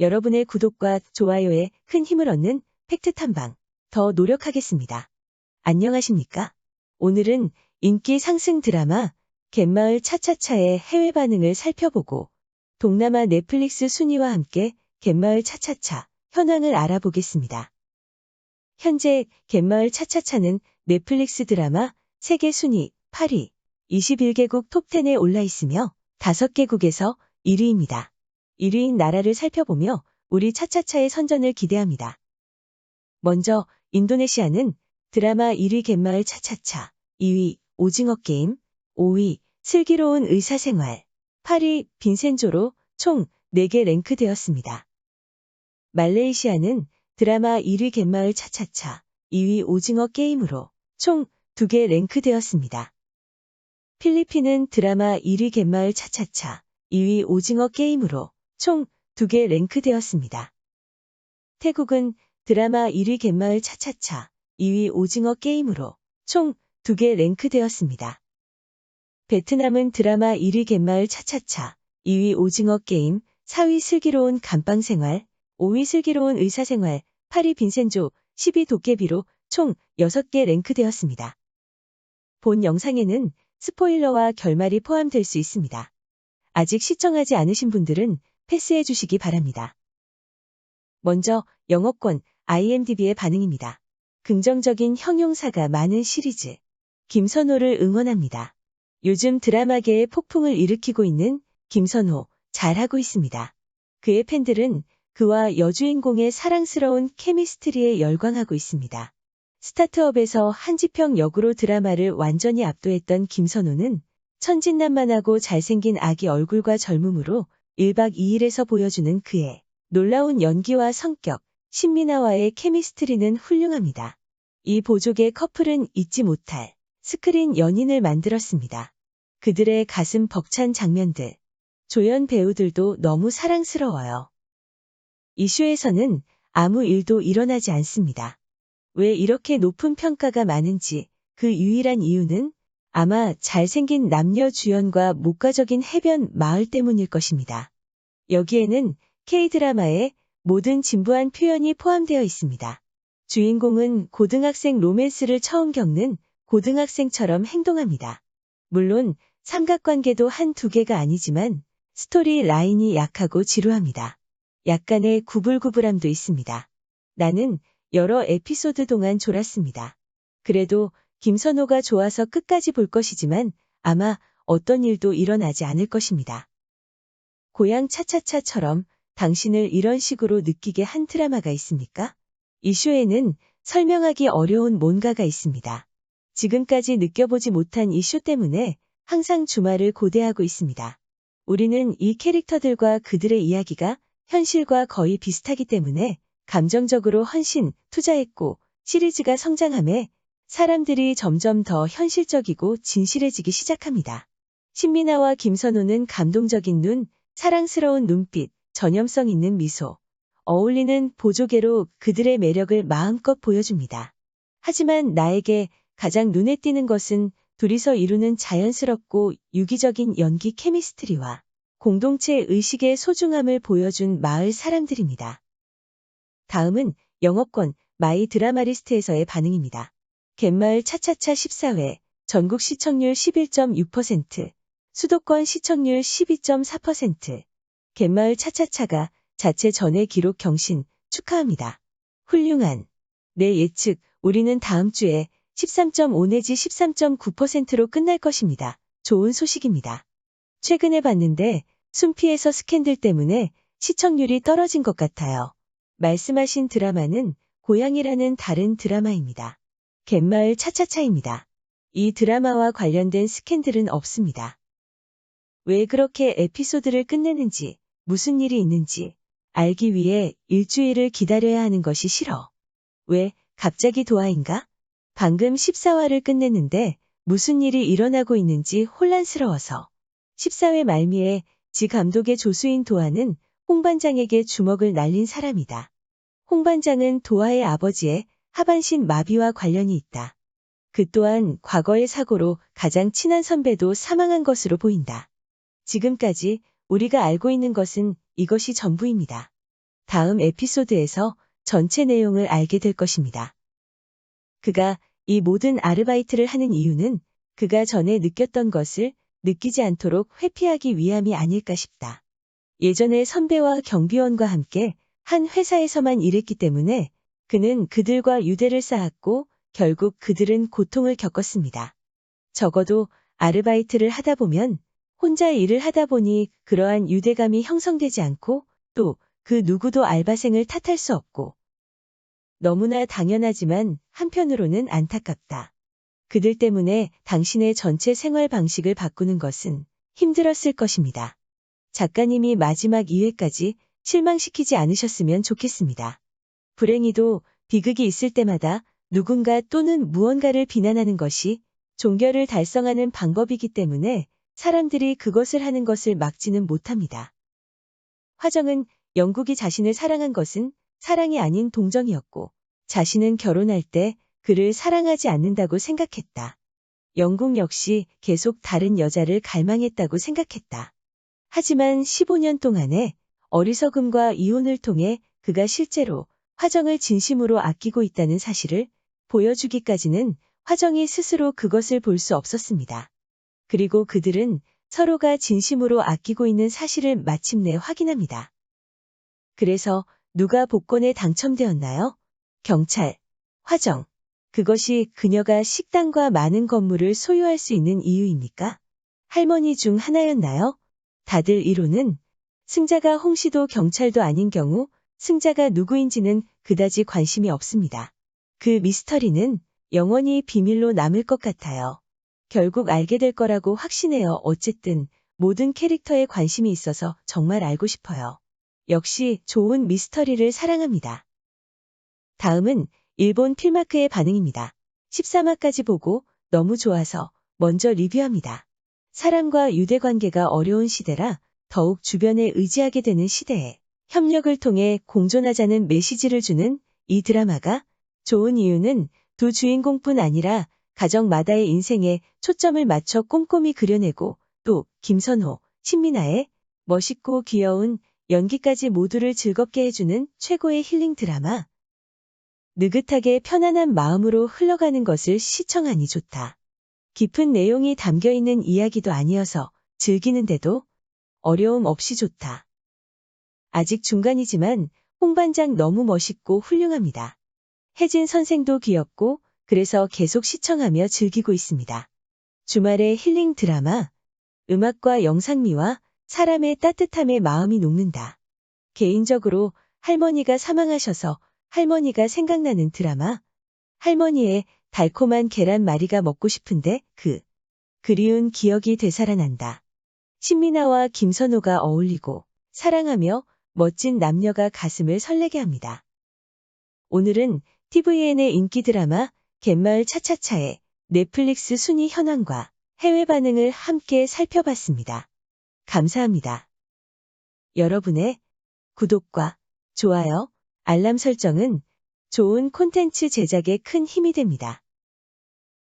여러분의 구독과 좋아요에 큰 힘을 얻는 팩트 탐방 더 노력하겠습니다. 안녕하십니까? 오늘은 인기 상승 드라마 갯마을 차차차의 해외 반응을 살펴보고 동남아 넷플릭스 순위와 함께 갯마을 차차차 현황을 알아보겠습니다. 현재 갯마을 차차차는 넷플릭스 드라마 세계 순위 8위, 21개국 톱10에 올라 있으며 5개국에서 1위입니다. 1위인 나라를 살펴보며 우리 차차차의 선전을 기대합니다. 먼저 인도네시아는 드라마 1위 갯마을 차차차, 2위 오징어 게임, 5위 슬기로운 의사생활, 8위 빈센조로 총 4개 랭크되었습니다. 말레이시아는 드라마 1위 갯마을 차차차, 2위 오징어 게임으로 총 2개 랭크되었습니다. 필리핀은 드라마 1위 갯마을 차차차, 2위 오징어 게임으로 총 2개 랭크되었습니다. 태국은 드라마 1위 갯마을 차차차, 2위 오징어 게임으로 총 2개 랭크되었습니다. 베트남은 드라마 1위 갯마을 차차차, 2위 오징어 게임, 4위 슬기로운 감방 생활, 5위 슬기로운 의사 생활, 8위 빈센조, 10위 도깨비로 총 6개 랭크되었습니다. 본 영상에는 스포일러와 결말이 포함될 수 있습니다. 아직 시청하지 않으신 분들은 패스해 주시기 바랍니다. 먼저 영어권 IMDb의 반응입니다. 긍정적인 형용사가 많은 시리즈. 김선호를 응원합니다. 요즘 드라마계에 폭풍을 일으키고 있는 김선호 잘하고 있습니다. 그의 팬들은 그와 여주인공의 사랑스러운 케미스트리에 열광하고 있습니다. 스타트업에서 한지평 역으로 드라마를 완전히 압도했던 김선호는 천진난만하고 잘생긴 아기 얼굴과 젊음으로 1박 2일에서 보여주는 그의 놀라운 연기와 성격, 신민아와의 케미스트리는 훌륭합니다. 이 보족의 커플은 잊지 못할 스크린 연인을 만들었습니다. 그들의 가슴 벅찬 장면들, 조연 배우들도 너무 사랑스러워요. 이슈에서는 아무 일도 일어나지 않습니다. 왜 이렇게 높은 평가가 많은지 그 유일한 이유는 아마 잘생긴 남녀 주연과 목가적인 해변 마을 때문일 것입니다. 여기에는 K-드라마의 모든 진부한 표현이 포함되어 있습니다. 주인공은 고등학생 로맨스를 처음 겪는 고등학생처럼 행동합니다. 물론 삼각관계도 한 두 개가 아니지만 스토리 라인이 약하고 지루합니다. 약간의 구불구불함도 있습니다. 나는 여러 에피소드 동안 졸았습니다. 그래도 김선호가 좋아서 끝까지 볼 것이지만 아마 어떤 일도 일어나지 않을 것입니다. 고향 차차차처럼 당신을 이런 식으로 느끼게 한 드라마가 있습니까? 이슈에는 설명하기 어려운 뭔가가 있습니다. 지금까지 느껴보지 못한 이슈 때문에 항상 주말을 고대하고 있습니다. 우리는 이 캐릭터들과 그들의 이야기가 현실과 거의 비슷하기 때문에 감정적으로 헌신, 투자했고 시리즈가 성장함에 사람들이 점점 더 현실적이고 진실해지기 시작합니다. 신민아와 김선호는 감동적인 눈, 사랑스러운 눈빛, 전염성 있는 미소, 어울리는 보조개로 그들의 매력을 마음껏 보여줍니다. 하지만 나에게 가장 눈에 띄는 것은 둘이서 이루는 자연스럽고 유기적인 연기 케미스트리와 공동체 의식의 소중함을 보여준 마을 사람들입니다. 다음은 영어권 마이 드라마리스트에서의 반응입니다. 갯마을 차차차 14회, 전국 시청률 11.6%, 수도권 시청률 12.4%, 갯마을 차차차가 자체 전회 기록 경신 축하합니다. 훌륭한. 내 예측, 우리는 다음 주에 13.5 내지 13.9%로 끝날 것입니다. 좋은 소식입니다. 최근에 봤는데 순피에서 스캔들 때문에 시청률이 떨어진 것 같아요. 말씀하신 드라마는 고향이라는 다른 드라마입니다. 갯마을 차차차입니다. 이 드라마와 관련된 스캔들은 없습니다. 왜 그렇게 에피소드를 끝내는지, 무슨 일이 있는지 알기 위해 일주일을 기다려야 하는 것이 싫어. 왜, 갑자기 도하인가? 방금 14화를 끝냈는데 무슨 일이 일어나고 있는지 혼란스러워서. 14회 말미에 지 감독의 조수인 도하는 홍반장에게 주먹을 날린 사람이다. 홍반장은 도하의 아버지의 하반신 마비와 관련이 있다. 그 또한 과거의 사고로 가장 친한 선배도 사망한 것으로 보인다. 지금까지 우리가 알고 있는 것은 이것이 전부입니다. 다음 에피소드에서 전체 내용을 알게 될 것입니다. 그가 이 모든 아르바이트를 하는 이유는 그가 전에 느꼈던 것을 느끼지 않도록 회피하기 위함이 아닐까 싶다. 예전에 선배와 경비원과 함께 한 회사에서만 일했기 때문에 그는 그들과 유대를 쌓았고 결국 그들은 고통을 겪었습니다. 적어도 아르바이트를 하다 보면 혼자 일을 하다 보니 그러한 유대감이 형성되지 않고 또 그 누구도 알바생을 탓할 수 없고 너무나 당연하지만 한편으로는 안타깝다. 그들 때문에 당신의 전체 생활 방식을 바꾸는 것은 힘들었을 것입니다. 작가님이 마지막 2회까지 실망시키지 않으셨으면 좋겠습니다. 불행히도 비극이 있을 때마다 누군가 또는 무언가를 비난하는 것이 종결을 달성하는 방법이기 때문에 사람들이 그것을 하는 것을 막지는 못합니다. 화정은 영국이 자신을 사랑한 것은 사랑이 아닌 동정이었고 자신은 결혼할 때 그를 사랑하지 않는다고 생각했다. 영국 역시 계속 다른 여자를 갈망했다고 생각했다. 하지만 15년 동안의 어리석음과 이혼을 통해 그가 실제로 화정을 진심으로 아끼고 있다는 사실을 보여주기까지는 화정이 스스로 그것을 볼 수 없었습니다. 그리고 그들은 서로가 진심으로 아끼고 있는 사실을 마침내 확인합니다. 그래서 누가 복권에 당첨되었나요? 경찰, 화정. 그것이 그녀가 식당과 많은 건물을 소유할 수 있는 이유입니까? 할머니 중 하나였나요? 다들 이론은 승자가 홍씨도 경찰도 아닌 경우 승자가 누구인지는 그다지 관심이 없습니다. 그 미스터리는 영원히 비밀로 남을 것 같아요. 결국 알게 될 거라고 확신해요. 어쨌든 모든 캐릭터에 관심이 있어서 정말 알고 싶어요. 역시 좋은 미스터리를 사랑합니다. 다음은 일본 필마크의 반응입니다. 13화까지 보고 너무 좋아서 먼저 리뷰합니다. 사람과 유대 관계가 어려운 시대라 더욱 주변에 의지하게 되는 시대에 협력을 통해 공존하자는 메시지를 주는 이 드라마가 좋은 이유는 두 주인공뿐 아니라 가정마다의 인생에 초점을 맞춰 꼼꼼히 그려내고 또 김선호, 신민아의 멋있고 귀여운 연기까지 모두를 즐겁게 해주는 최고의 힐링 드라마. 느긋하게 편안한 마음으로 흘러가는 것을 시청하니 좋다. 깊은 내용이 담겨 있는 이야기도 아니어서 즐기는데도 어려움 없이 좋다. 아직 중간이지만 홍반장 너무 멋있고 훌륭합니다. 혜진 선생도 귀엽고 그래서 계속 시청하며 즐기고 있습니다. 주말의 힐링 드라마, 음악과 영상미와 사람의 따뜻함에 마음이 녹는다. 개인적으로 할머니가 사망하셔서 할머니가 생각나는 드라마, 할머니의 달콤한 계란말이가 먹고 싶은데 그 그리운 기억이 되살아난다. 신민아와 김선호가 어울리고 사랑하며 멋진 남녀가 가슴을 설레게 합니다. 오늘은 TVN의 인기 드라마 갯마을 차차차의 넷플릭스 순위 현황과 해외 반응을 함께 살펴봤습니다. 감사합니다. 여러분의 구독과 좋아요, 알람 설정은 좋은 콘텐츠 제작에 큰 힘이 됩니다.